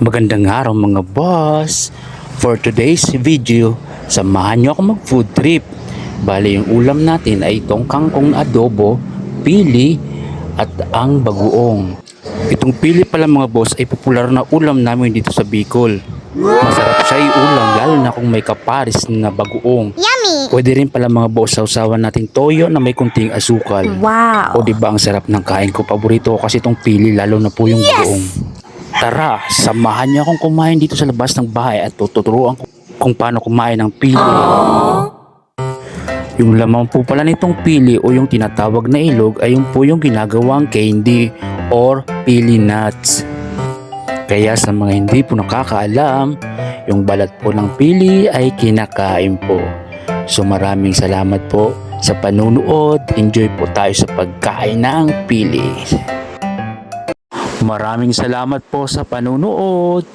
Magandang araw mga boss. For today's video, samahan nyo ako mag food trip. Bali yung ulam natin ay itong kangkong adobo, pili, at ang bagoong. Itong pili pala mga boss ay popular na ulam namin dito sa Bicol. Masarap siya ulam lalo na kung may kaparis na bagoong. Yummy! Pwede rin pala mga boss sausawan natin toyo na may kunting asukal. Wow! O di ba ang sarap ng kain ko? Paborito ko kasi itong pili lalo na po yung bagoong. Tara, samahan niyo akong kumain dito sa labas ng bahay at tuturuan ko kung paano kumain ng pili. Yung lamang po pala nitong pili o yung tinatawag na ilog ay yung po yung ginagawang candy or pili nuts. Kaya sa mga hindi po nakakaalam, yung balat po ng pili ay kinakain po. So maraming salamat po sa panunood. Enjoy po tayo sa pagkain ng pili. Maraming salamat po sa panunood.